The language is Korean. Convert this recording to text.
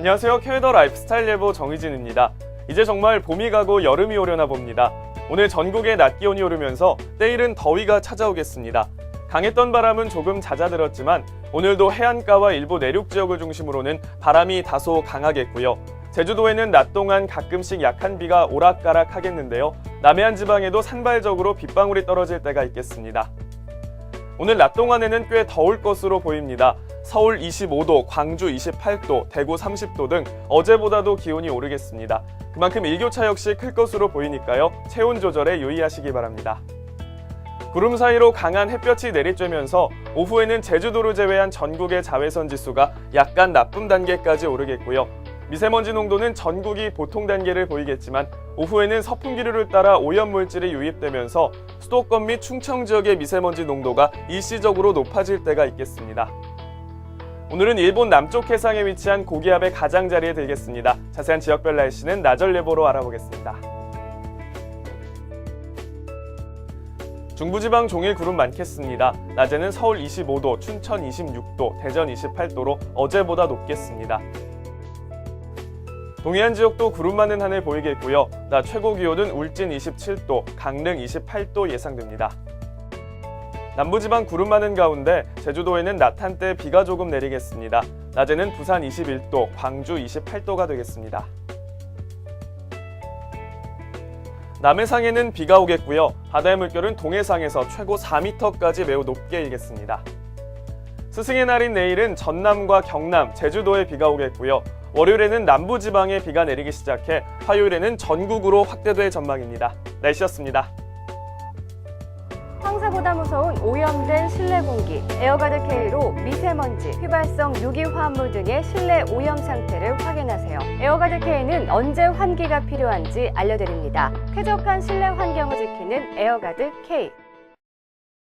안녕하세요. 캐더 라이프스타일 예보 정희진입니다. 이제 정말 봄이 가고 여름이 오려나 봅니다. 오늘 전국의 낮 기온이 오르면서 때이른 더위가 찾아오겠습니다. 강했던 바람은 조금 잦아들었지만 오늘도 해안가와 일부 내륙 지역을 중심으로는 바람이 다소 강하겠고요. 제주도에는 낮 동안 가끔씩 약한 비가 오락가락 하겠는데요. 남해안 지방에도 산발적으로 빗방울이 떨어질 때가 있겠습니다. 오늘 낮 동안에는 꽤 더울 것으로 보입니다. 서울 25도, 광주 28도, 대구 30도 등 어제보다도 기온이 오르겠습니다. 그만큼 일교차 역시 클 것으로 보이니까요. 체온 조절에 유의하시기 바랍니다. 구름 사이로 강한 햇볕이 내리쬐면서 오후에는 제주도를 제외한 전국의 자외선 지수가 약간 나쁨 단계까지 오르겠고요. 미세먼지 농도는 전국이 보통 단계를 보이겠지만 오후에는 서풍기류를 따라 오염물질이 유입되면서 수도권 및 충청 지역의 미세먼지 농도가 일시적으로 높아질 때가 있겠습니다. 오늘은 일본 남쪽 해상에 위치한 고기압의 가장자리에 들겠습니다. 자세한 지역별 날씨는 나절 예보로 알아보겠습니다. 중부지방 종일 구름 많겠습니다. 낮에는 서울 25도, 춘천 26도, 대전 28도로 어제보다 높겠습니다. 동해안 지역도 구름 많은 하늘 보이겠고요. 낮 최고 기온은 울진 27도, 강릉 28도 예상됩니다. 남부지방 구름 많은 가운데 제주도에는 낮 한때 비가 조금 내리겠습니다. 낮에는 부산 21도, 광주 28도가 되겠습니다. 남해상에는 비가 오겠고요. 바다의 물결은 동해상에서 최고 4m까지 매우 높게 일겠습니다. 스승의 날인 내일은 전남과 경남, 제주도에 비가 오겠고요. 월요일에는 남부지방에 비가 내리기 시작해 화요일에는 전국으로 확대될 전망입니다. 날씨였습니다. 황사보다 무서운 오염된 실내 공기, 에어가드 K로 미세먼지, 휘발성 유기화합물 등의 실내 오염 상태를 확인하세요. 에어가드 K는 언제 환기가 필요한지 알려드립니다. 쾌적한 실내 환경을 지키는 에어가드 K.